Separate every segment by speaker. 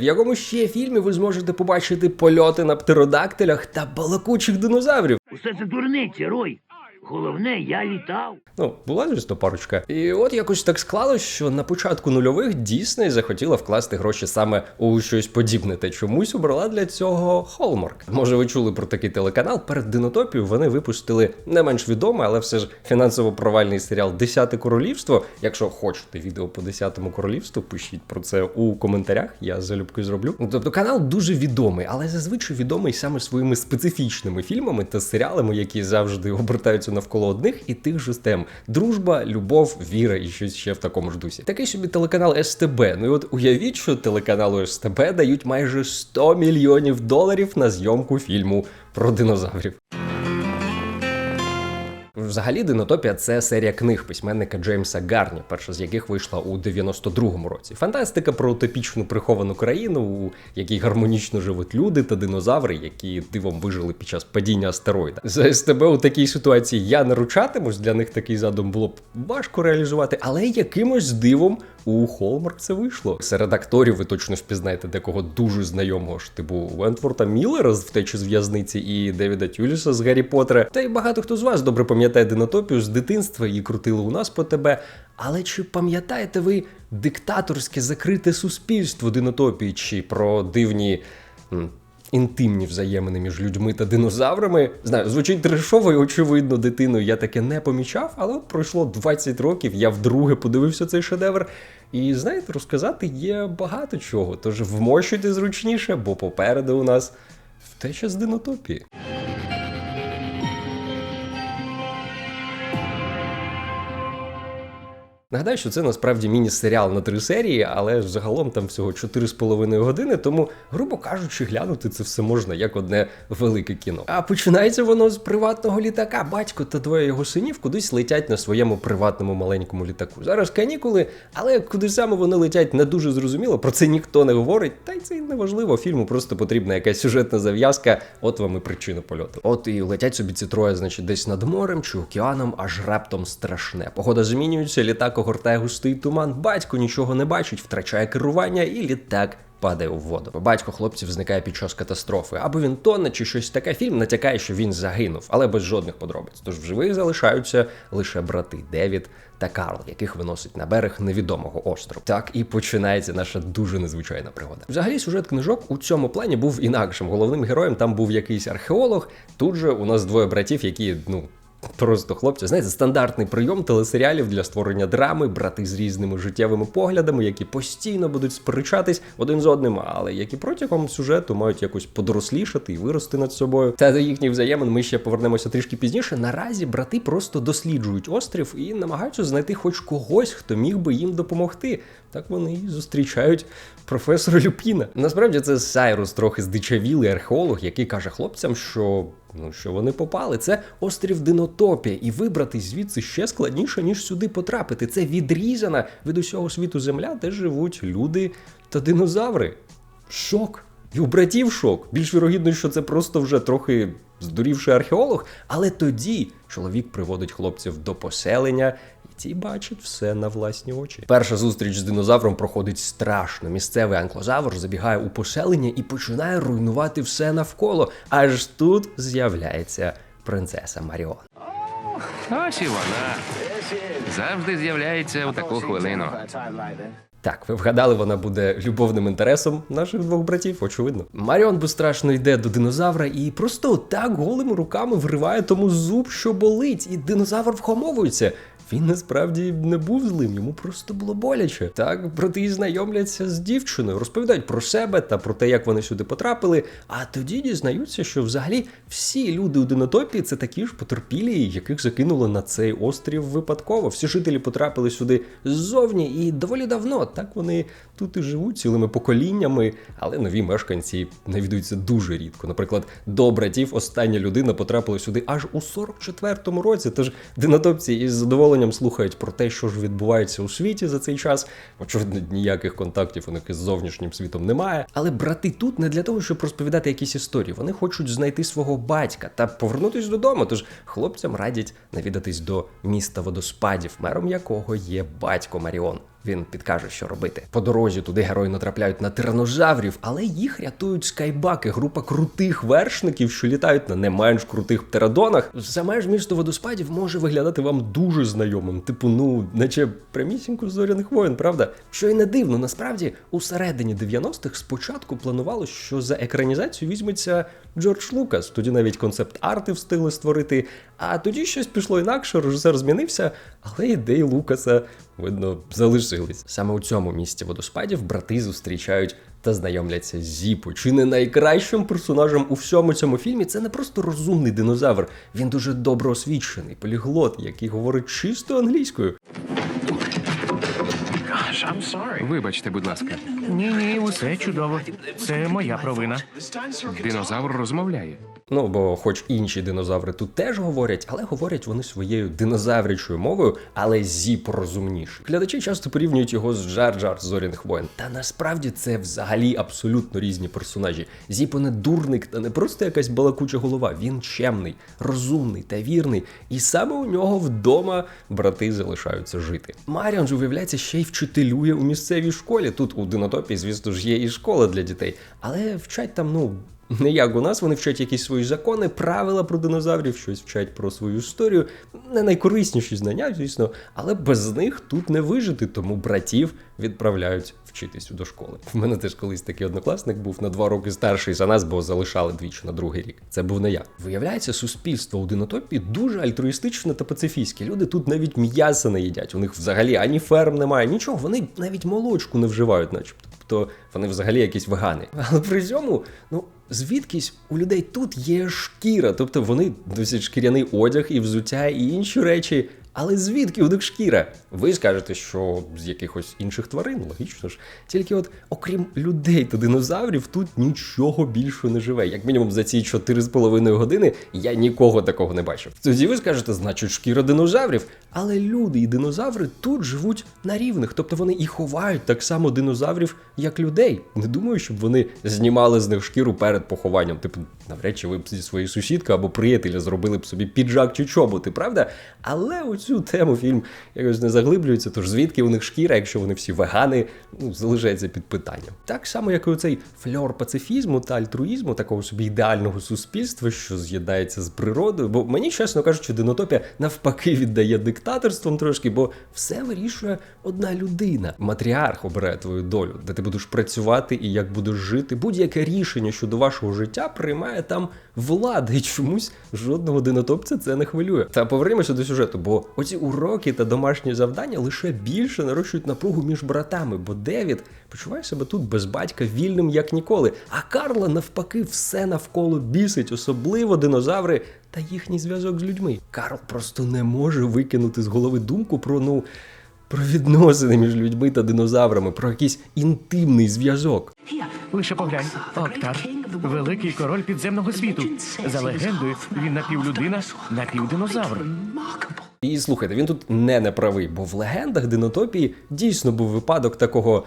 Speaker 1: В якому ще фільмі ви зможете побачити польоти на птеродактилях та балакучих динозаврів?
Speaker 2: Усе це дурниці, Рой. Головне, я літав.
Speaker 1: Ну, була звісно парочка. І от якось так склалось, що на початку нульових Дісней захотіла вкласти гроші саме у щось подібне, та чомусь обрала для цього Hallmark. Може, ви чули про такий телеканал? Перед Динотопією вони випустили не менш відомий, але все ж фінансово провальний серіал Десяте королівство. Якщо хочете відео по десятому королівству, пишіть про це у коментарях. Я залюбки зроблю. Ну, Тобто канал дуже відомий, але зазвичай відомий саме своїми специфічними фільмами та серіалами, які завжди обертаються навколо одних і тих же тем: дружба, любов, віра і щось ще в такому ж дусі. Такий собі телеканал СТБ. Ну і от уявіть, що телеканалу СТБ дають майже 100 мільйонів доларів на зйомку фільму про динозаврів. Взагалі, Динотопія це серія книг письменника Джеймса Гарні, перша з яких вийшла у 92-му році. Фантастика про утопічну приховану країну, у якій гармонічно живуть люди та динозаври, які дивом вижили під час падіння астероїда. За СТБ у такій ситуації я не ручатимусь. Для них такий задум було б важко реалізувати, але якимось дивом у Холмарк це вийшло. Серед акторів ви точно впізнаєте декого дуже знайомого ж, типу Вентворта Міллера з втечі з в'язниці і Девіда Тюліса з Гаррі Поттера. Та й багато хто з вас добре пам'ятає динотопію з дитинства і крутили у нас по тебе. Але чи пам'ятаєте ви диктаторське закрите суспільство динотопії, чи про дивні. м, Інтимні взаємини між людьми та динозаврами. Знаю, звучить трешово і очевидно, дитиною я таке не помічав, але от пройшло 20 років, я вдруге подивився цей шедевр. І знаєте, розказати є багато чого. Тож вмощуйте зручніше, бо попереду у нас втеча з динотопії. Нагадаю, що це насправді міні-серіал на три серії, але загалом там всього 4,5 години, тому, грубо кажучи, глянути це все можна як одне велике кіно. А починається воно з приватного літака. Батько та двоє його синів кудись летять на своєму приватному маленькому літаку. Зараз канікули, але куди саме вони летять, не дуже зрозуміло. Про це ніхто не говорить. Та й це й не. Фільму просто потрібна якась сюжетна зав'язка. От вам і причина польоту. От і летять собі ці троє, значить, десь над морем чи океаном, аж раптом страшне. Погода змінюється, літак огортає густий туман. Батько нічого не бачить, втрачає керування, і літак. Падає у воду. Батько хлопців зникає під час катастрофи. Або він тоне, чи щось таке. Фільм натякає, що він загинув, але без жодних подробиць. Тож в живих залишаються лише брати Девід та Карл, яких виносить на берег невідомого острову. Так і починається наша дуже незвичайна пригода. Взагалі, сюжет книжок у цьому плані був інакшим. Головним героєм там був якийсь археолог. Тут же у нас двоє братів, які ну. Просто хлопці, знаєте, стандартний прийом телесеріалів для створення драми, брати з різними життєвими поглядами, які постійно будуть сперечатись один з одним, але які протягом сюжету мають якось подорослішати і вирости над собою. Та до їхніх взаємин ми ще повернемося трішки пізніше. Наразі брати просто досліджують острів і намагаються знайти хоч когось, хто міг би їм допомогти. Так вони і зустрічають професора Люпіна. Насправді це Сайрус, трохи здичавілий археолог, який каже хлопцям, що. Ну, що вони попали? Це острів Динотопія, і вибрати звідси ще складніше, ніж сюди потрапити. Це відрізана від усього світу земля, де живуть люди та динозаври. Шок. І у братів шок. Більш вірогідно, що це просто вже трохи здурівший археолог, але тоді чоловік приводить хлопців до поселення. І Ті бачать все на власні очі. Перша зустріч з динозавром проходить страшно. Місцевий анклозавр забігає у поселення і починає руйнувати все навколо. Аж тут з'являється принцеса Маріон.
Speaker 3: Ось і вона. Завжди з'являється у таку хвилину.
Speaker 1: Так, ви вгадали, вона буде любовним інтересом наших двох братів, очевидно. Маріон безстрашно йде до динозавра і просто так голими руками вриває тому зуб, що болить, і динозавр вхомовується. Він насправді не був злим, йому просто було боляче. Так, брати і знайомляться з дівчиною, розповідають про себе та про те, як вони сюди потрапили. А тоді дізнаються, що взагалі всі люди у динотопії це такі ж потерпілі, яких закинуло на цей острів випадково. Всі жителі потрапили сюди ззовні і доволі давно. Так вони тут і живуть цілими поколіннями, але нові мешканці навідуються дуже рідко. Наприклад, до братів остання людина потрапила сюди аж у 44-му році. Тож динотопці із задоволенням слухають про те, що ж відбувається у світі за цей час. Очевидно, ніяких контактів у них із зовнішнім світом немає. Але брати тут не для того, щоб розповідати якісь історії. Вони хочуть знайти свого батька та повернутись додому. Тож хлопцям радять навідатись до міста водоспадів, мером якого є батько Маріон. Він підкаже, що робити. По дорозі туди герої натрапляють на тиранозаврів, але їх рятують скайбаки, група крутих вершників, що літають на не менш крутих птеродонах. Саме ж місто водоспадів може виглядати вам дуже знайомим. Типу, ну, наче прямісінько зоряних воїн, правда? Що й не дивно, насправді у середині 90-х спочатку планувалось, що за екранізацію візьметься Джордж Лукас. Тоді навіть концепт арти встигли створити. А тоді щось пішло інакше, режисер змінився, але ідеї Лукаса, видно, залишились. Саме у цьому місці водоспадів брати зустрічають та знайомляться з Зіпо. Чи не найкращим персонажем у всьому цьому фільмі це не просто розумний динозавр. Він дуже добре освічений, поліглот, який говорить чисто англійською.
Speaker 3: Вибачте, будь ласка.
Speaker 4: Ні, ні, усе чудово. Це моя провина.
Speaker 3: Динозавр розмовляє.
Speaker 1: Ну, бо, хоч інші динозаври тут теж говорять, але говорять вони своєю динозаврячою мовою, але зіп розумніший. Глядачі часто порівнюють його з Джар Джар з зоряних воєн. Та насправді це взагалі абсолютно різні персонажі. Зіпо не дурник та не просто якась балакуча голова. Він чемний, розумний та вірний. І саме у нього вдома брати залишаються жити. Маріон же виявляється ще й вчителює у місцевій школі. Тут у Динотопі, звісно ж, є і школа для дітей, але вчать там, ну. Не як у нас, вони вчать якісь свої закони, правила про динозаврів, щось вчать про свою історію. Не найкорисніші знання, звісно, але без них тут не вижити, тому братів відправляють вчитись до школи. В мене теж колись такий однокласник був на два роки старший за нас, бо залишали двічі на другий рік. Це був не я. Виявляється, суспільство у динотопі дуже альтруїстичне та пацифістське. Люди тут навіть м'яса не їдять. У них взагалі ані ферм немає, нічого. Вони навіть молочку не вживають, начебто. Тобто вони взагалі якісь вегани. Але при цьому, ну. Звідкись у людей тут є шкіра, тобто вони досить шкіряний одяг і взуття і інші речі. Але звідки у них шкіра? Ви скажете, що з якихось інших тварин, логічно ж. Тільки от, окрім людей та динозаврів, тут нічого більше не живе. Як мінімум за ці 4,5 години я нікого такого не бачив. Тоді ви скажете, значить, шкіра динозаврів. Але люди і динозаври тут живуть на рівних, тобто вони і ховають так само динозаврів, як людей. Не думаю, щоб вони знімали з них шкіру перед похованням. Типу, навряд чи ви б зі своєю сусідкою або приятеля зробили б собі піджак чи чоботи, правда? Але у цю тему фільм якось не заглиблюється. Тож звідки у них шкіра, якщо вони всі вегани, ну залишається під питанням. Так само, як і оцей фльор пацифізму та альтруїзму, такого собі ідеального суспільства, що з'єднається з природою. Бо мені, чесно кажучи, динотопія навпаки віддає диктаторством трошки, бо все вирішує одна людина. Матріарх обирає твою долю, де ти будеш працювати і як будеш жити. Будь-яке рішення щодо вашого життя приймає там влада, і чомусь жодного динотопця це не хвилює. Та повернемося до сюжету, бо оці уроки та домашні завдання лише більше нарощують напругу між братами, бо Девід почуває себе тут без батька вільним як ніколи. А Карла навпаки все навколо бісить, особливо динозаври та їхній зв'язок з людьми. Карл просто не може викинути з голови думку про ну. Про відносини між людьми та динозаврами, про якийсь інтимний зв'язок.
Speaker 4: Лише поглянь. Октар, великий король підземного світу. За легендою, він напівлюдина, напівдинозавр.
Speaker 1: І слухайте, він тут не неправий, бо в легендах Динотопії дійсно був випадок такого.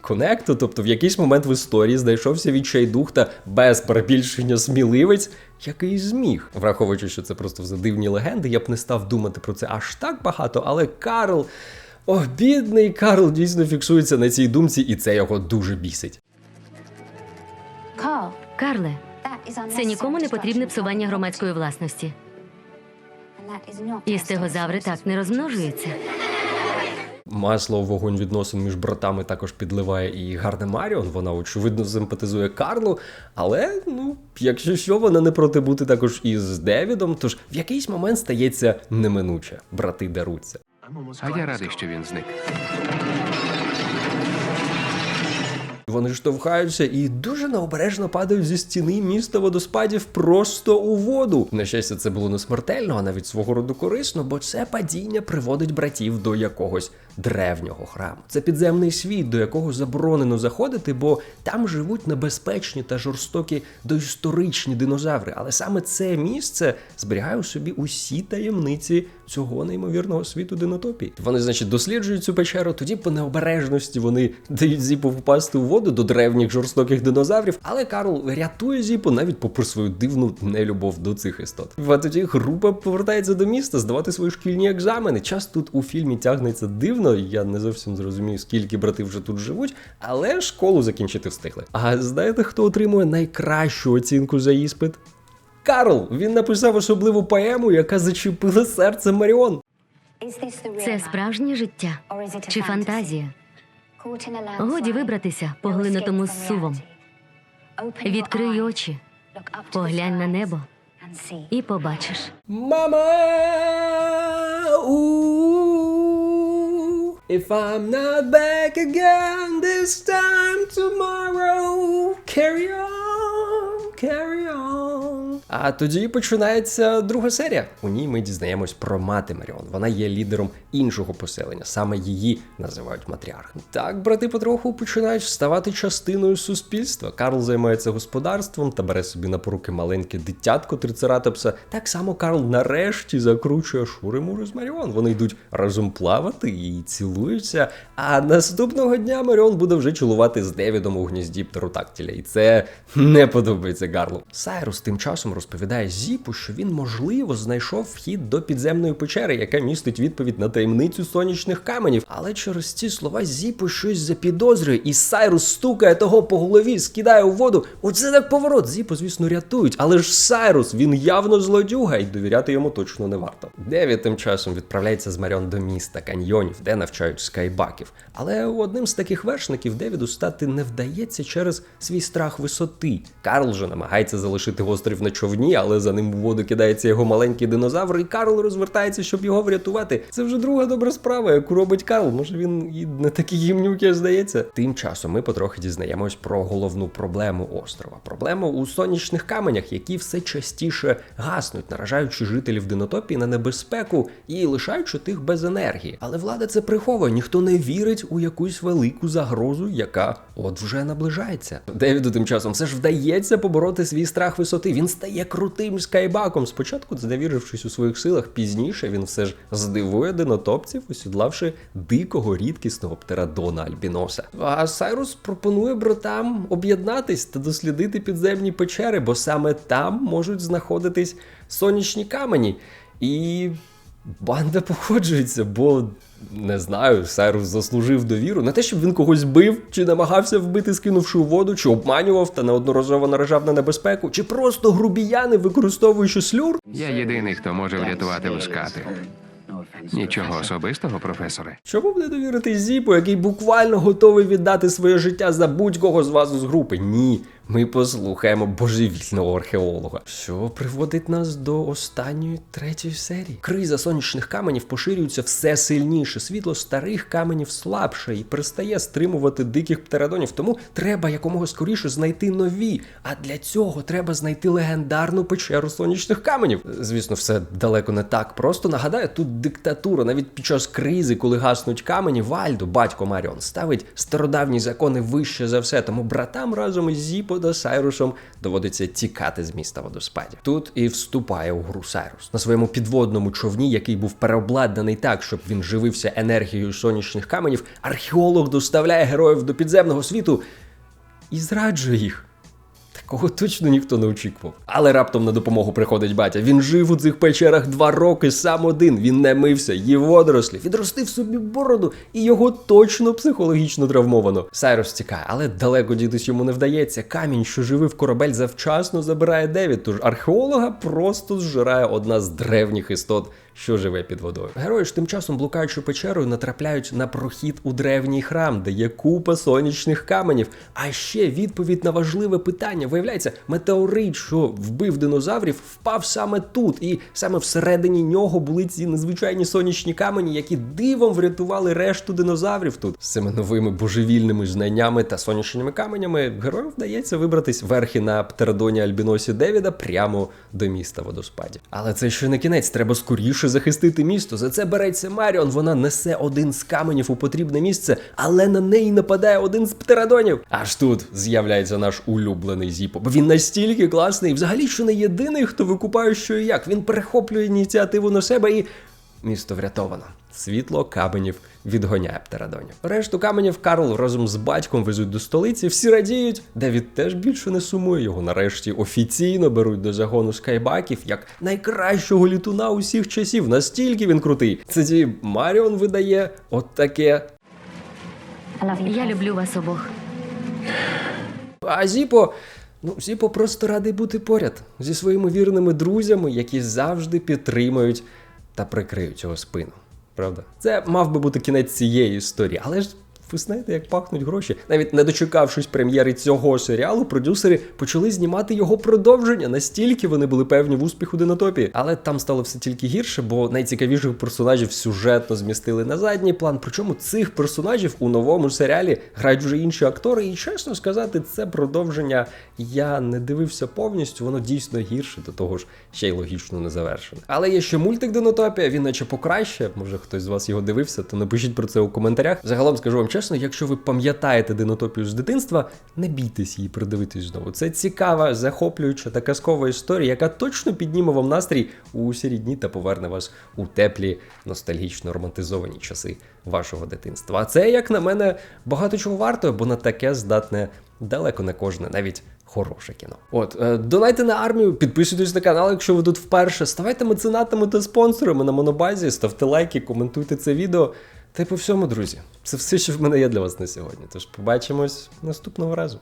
Speaker 1: Конекту, тобто в якийсь момент в історії знайшовся відчайдух та без перебільшення сміливець, який зміг. Враховуючи, що це просто вже дивні легенди, я б не став думати про це аж так багато, але Карл. О, бідний Карл дійсно фіксується на цій думці, і це його дуже бісить.
Speaker 5: Карле, це нікому не потрібне псування громадської власності. І стегозаври так не розмножуються.
Speaker 1: Масло вогонь відносин між братами також підливає і гарна Маріон. Вона очевидно симпатизує Карлу. Але ну, якщо що, вона не проти бути також і з Девідом. Тож в якийсь момент стається неминуче. Брати даруться.
Speaker 3: А я радий, що він зник.
Speaker 1: Вони штовхаються і дуже необережно падають зі стіни міста водоспадів просто у воду. На щастя, це було не смертельно, а навіть свого роду корисно, бо це падіння приводить братів до якогось древнього храму. Це підземний світ, до якого заборонено заходити, бо там живуть небезпечні та жорстокі доісторичні динозаври. Але саме це місце зберігає у собі усі таємниці цього неймовірного світу динотопії. Вони, значить, досліджують цю печеру, тоді по необережності вони дають зіпу впасти у воду. Воду до древніх жорстоких динозаврів, але Карл рятує Зіпу навіть попри свою дивну нелюбов до цих істот. А тоді група повертається до міста здавати свої шкільні екзамени. Час тут у фільмі тягнеться дивно. Я не зовсім зрозумію, скільки брати вже тут живуть, але школу закінчити встигли. А знаєте, хто отримує найкращу оцінку за іспит? Карл! Він написав особливу поему, яка зачепила серце Маріон.
Speaker 5: Це справжнє життя чи фантазія? Годі вибратися поглинутому сувом. Відкрий очі, поглянь на небо і побачиш.
Speaker 1: Мама, if I'm not back again this time tomorrow, carry on, carry on. А тоді починається друга серія. У ній ми дізнаємось про мати Маріон. Вона є лідером іншого поселення. Саме її називають матріархом. Так, брати потроху починають ставати частиною суспільства. Карл займається господарством та бере собі на поруки маленьке дитятко трицератопса. Так само Карл нарешті закручує шури-мури з Маріон. Вони йдуть разом плавати і цілуються. А наступного дня Маріон буде вже чилувати з Девідом у гнізді птеротактіля. І це не подобається Гарлу. Сайрус тим часом розповідає Зіпу, що він можливо знайшов вхід до підземної печери, яка містить відповідь на таємницю сонячних каменів. Але через ці слова Зіпу щось запідозрює, і Сайрус стукає того по голові, скидає у воду. Оце так поворот. Зіпу, звісно, рятують. Але ж Сайрус, він явно злодюга, і довіряти йому точно не варто. Девід тим часом відправляється з Маріон до міста каньйонів, де навчають скайбаків. Але одним з таких вершників Девіду стати не вдається через свій страх висоти. Карл же намагається залишити острів на човні, але за ним у воду кидається його маленький динозавр, і Карл розвертається, щоб його врятувати. Це вже друга добра справа, яку робить Карл. Може він і не такий гімнюк, як здається. Тим часом ми потрохи дізнаємось про головну проблему острова. Проблему у сонячних каменях, які все частіше гаснуть, наражаючи жителів динотопії на небезпеку і лишаючи тих без енергії. Але влада це приховує. Ніхто не вірить у якусь велику загрозу, яка от вже наближається. Девіду тим часом все ж вдається побороти свій страх висоти. Він стає крутим скайбаком. Спочатку зневірившись у своїх силах, пізніше він все ж здивує динотопців, усідлавши дикого рідкісного птерадона Альбіноса. А Сайрус пропонує братам об'єднатись та дослідити підземні печери, бо саме там можуть знаходитись сонячні камені. І банда походжується, бо не знаю, Сайрус заслужив довіру. Не те, щоб він когось бив, чи намагався вбити, скинувши у воду, чи обманював та неодноразово наражав на небезпеку, чи просто грубіяни, використовуючи слюр.
Speaker 3: Я єдиний, хто може врятувати лускати. Нічого особистого, професоре.
Speaker 1: Чому б не довірити Зіпу, який буквально готовий віддати своє життя за будь-кого з вас з групи? Ні. Ми послухаємо божевільного археолога, що приводить нас до останньої третьої серії. Криза сонячних каменів поширюється все сильніше. Світло старих каменів слабше і перестає стримувати диких птеродонів. Тому треба якомога скоріше знайти нові. А для цього треба знайти легендарну печеру сонячних каменів. Звісно, все далеко не так просто. Нагадаю, тут диктатура. Навіть під час кризи, коли гаснуть камені, Вальдо, батько Маріон, ставить стародавні закони вище за все. Тому братам разом із Зіпо та Сайрусом доводиться тікати з міста водоспадів. Тут і вступає у гру Сайрус на своєму підводному човні, який був переобладнаний так, щоб він живився енергією сонячних каменів. Археолог доставляє героїв до підземного світу і зраджує їх. Такого точно ніхто не очікував. Але раптом на допомогу приходить батя. Він жив у цих печерах два роки сам один. Він не мився, їв водорослі, відростив собі бороду, і його точно психологічно травмовано. Сайрус тікає, але далеко дітись йому не вдається. Камінь, що живив корабель, завчасно забирає Девід. Тож археолога просто зжирає одна з древніх істот. Що живе під водою. Герої ж тим часом, блукаючи печерою, натрапляють на прохід у древній храм, де є купа сонячних каменів. А ще відповідь на важливе питання. Виявляється, метеорит, що вбив динозаврів, впав саме тут, і саме всередині нього були ці незвичайні сонячні камені, які дивом врятували решту динозаврів тут. З цими новими божевільними знаннями та сонячними каменями героям вдається вибратись верхи на птеродоні Альбіносі Девіда прямо до міста водоспадів. Але це ще не кінець, треба скоріше захистити місто. За це береться Маріон. Вона несе один з каменів у потрібне місце, але на неї нападає один з птеродонів. Аж тут з'являється наш улюблений Зіпо. Бо він настільки класний, і взагалі що не єдиний, хто викупає, що і як. Він перехоплює ініціативу на себе і. Місто врятовано. Світло каменів відгоняє птеродонів. Решту каменів Карл разом з батьком везуть до столиці. Всі радіють. Девід теж більше не сумує. Його нарешті офіційно беруть до загону скайбаків як найкращого літуна усіх часів. Настільки він крутий. Це ті Маріон видає от таке.
Speaker 5: Я люблю вас обох.
Speaker 1: А Зіпо. Ну, Зіпо просто радий бути поряд зі своїми вірними друзями, які завжди підтримують та прикриють його спину. Правда? Це мав би бути кінець цієї історії, але ж. Ви знаєте, як пахнуть гроші. Навіть не дочекавшись прем'єри цього серіалу, продюсери почали знімати його продовження. Настільки вони були певні в успіху Динотопії. Але там стало все тільки гірше, бо найцікавіших персонажів сюжетно змістили на задній план. Причому цих персонажів у новому серіалі грають вже інші актори. І чесно сказати, це продовження я не дивився повністю. Воно дійсно гірше, до того ж ще й логічно не завершене. Але є ще мультик Динотопія, він наче покраще. Може хтось з вас його дивився, то напишіть про це у коментарях. Загалом скажу вам чесно, якщо ви пам'ятаєте Динотопію з дитинства, не бійтесь її придивитись знову. Це цікава, захоплююча та казкова історія, яка точно підніме вам настрій у усі рідні та поверне вас у теплі, ностальгічно романтизовані часи вашого дитинства. А це, як на мене, багато чого варто, бо на таке здатне далеко не кожне, навіть хороше кіно. От, е, донайте на армію, підписуйтесь на канал, якщо ви тут вперше. Ставайте меценатами та спонсорами на монобазі, ставте лайки, коментуйте це відео. Й по всьому, друзі, це все, що в мене є для вас на сьогодні. Тож побачимось наступного разу.